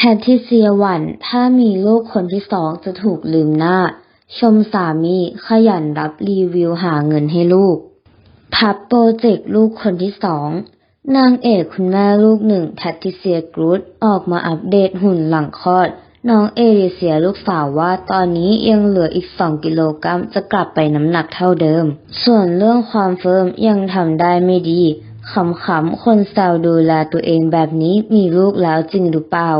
แพทิเซียหวันถ้ามีลูกคนที่สองจะถูกลืมหน้า ชมสามีขยันรับรีวิวหาเงินให้ลูก พับโปรเจกต์ลูกคนที่สองนางเอกคุณแม่ลูกหนึ่งแพทิเซียกรูดออกมาอัปเดตหุ่นหลังคลอด น้องเอริเซียลูกสาวว่าตอนนี้ยังเหลืออีก 2 กิโลกรัมจะกลับไปน้ำหนักเท่าเดิม ส่วนเรื่องความเฟิร์มยังทำได้ไม่ดีขำๆคนแซวดูแลตัวเองแบบนี้มีลูกแล้วจริงหรือเปล่า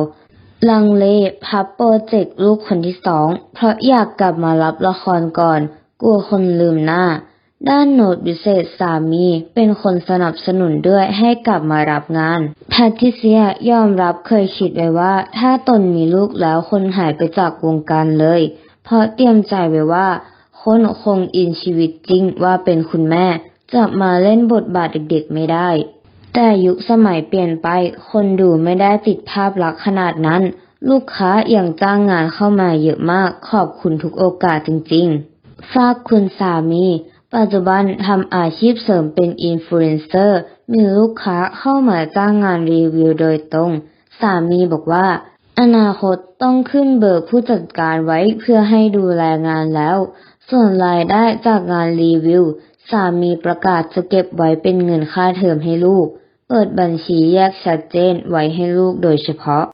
ลังเลพับโปรเจกต์ลูกคนที่สอง เพราะอยากกลับมารับละครก่อน กลัวคนลืมหน้า ด้านโนดพิเศษสามีเป็นคนสนับสนุนด้วยให้กลับมารับงานแพทิเซียยอมรับเคยคิดไว้ว่า ถ้าตนมีลูกแล้วคนหายไปจากวงการเลย เพราะเตรียมใจไว้ว่า คนคงอินชีวิตจริงว่าเป็นคุณแม่ จะมาเล่นบทบาทเด็กๆไม่ได้ แต่ยุคสมัยเปลี่ยนไป คนดูไม่ได้ติดภาพลักษณ์ขนาดนั้น ลูกค้าอย่างจ้างงานเข้ามาเยอะมาก ขอบคุณทุกโอกาสจริงๆ ฝากคุณสามี ปัจจุบันทำอาชีพเสริมเป็นอินฟลูเอนเซอร์ มีลูกค้าเข้ามาจ้างงานรีวิวโดยตรง สามีบอกว่า อนาคตต้องขึ้นเบอร์ผู้จัดการไว้เพื่อให้ดูแลงานแล้ว ส่วนรายได้จากงานรีวิวสามีประกาศจะเก็บไว้เป็นเงินค่าเทอมให้ลูก เปิดบัญชีแยกชัดเจนไว้ให้ลูกโดยเฉพาะ